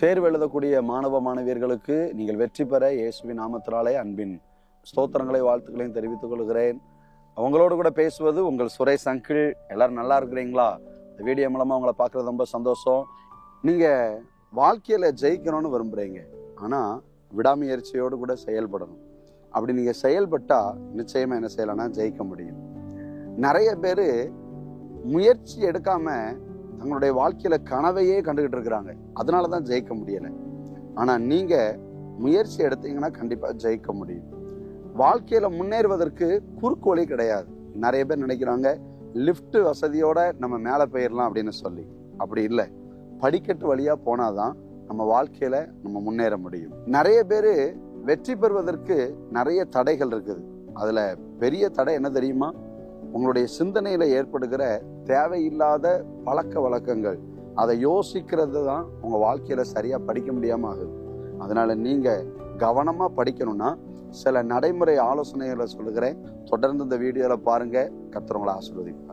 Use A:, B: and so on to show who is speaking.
A: தேர்வு எழுதக்கூடிய மாணவ மாணவியர்களுக்கு நீங்கள் வெற்றி பெற இயேசுவின் நாமத்தினாலே அன்பின் ஸ்தோத்திரங்களை வாழ்த்துக்களையும் தெரிவித்துக் கொள்கிறேன். அவங்களோடு கூட பேசுவது உங்கள் சுரேஷ் அங்கிள். எல்லாரும் நல்லா இருக்கிறீங்களா? இந்த வீடியோ மூலமாக அவங்கள பார்க்குறது ரொம்ப சந்தோஷம். நீங்கள் வாழ்க்கையில் ஜெயிக்கணும்னு விரும்புகிறீங்க ஆனால் விடாமுயற்சியோடு கூட செயல்படணும். அப்படி நீங்கள் செயல்பட்டால் நிச்சயமாக என்ன செய்யலைன்னா ஜெயிக்க முடியும். நிறைய பேர் முயற்சி எடுக்காமல் தங்களுடைய வாழ்க்கையில கனவையே கண்டுகிட்டு இருக்கிறாங்க. அதனால தான் ஜெயிக்க முடியலை. ஆனா நீங்க முயற்சி எடுத்தீங்கன்னா கண்டிப்பா ஜெயிக்க முடியும். வாழ்க்கையில முன்னேறுவதற்கு குறுக்கு வழி கிடையாது. நிறைய பேர் நினைக்கிறாங்க லிஃப்ட் வசதியோட நம்ம மேலே போயிடலாம் அப்படின்னு சொல்லி. அப்படி இல்லை. படிக்கட்டு வழியா போனாதான் நம்ம வாழ்க்கையில நம்ம முன்னேற முடியும். நிறைய பேர் வெற்றி பெறுவதற்கு நிறைய தடைகள் இருக்குது. அதுல பெரிய தடை என்ன தெரியுமா? உங்களுடைய சிந்தனையில் ஏற்படுகிற தேவையில்லாத பழக்க வழக்கங்கள் அதை யோசிக்கிறது தான் உங்கள் வாழ்க்கையில் சரியாக படிக்க முடியாமல் ஆகுது. அதனால் நீங்கள் கவனமாக படிக்கணும்னா சில நடைமுறை ஆலோசனைகளை சொல்லுகிறேன். தொடர்ந்து இந்த வீடியோவில் பாருங்கள் கத்துறவங்களை ஆசீர்வதிப்பார்.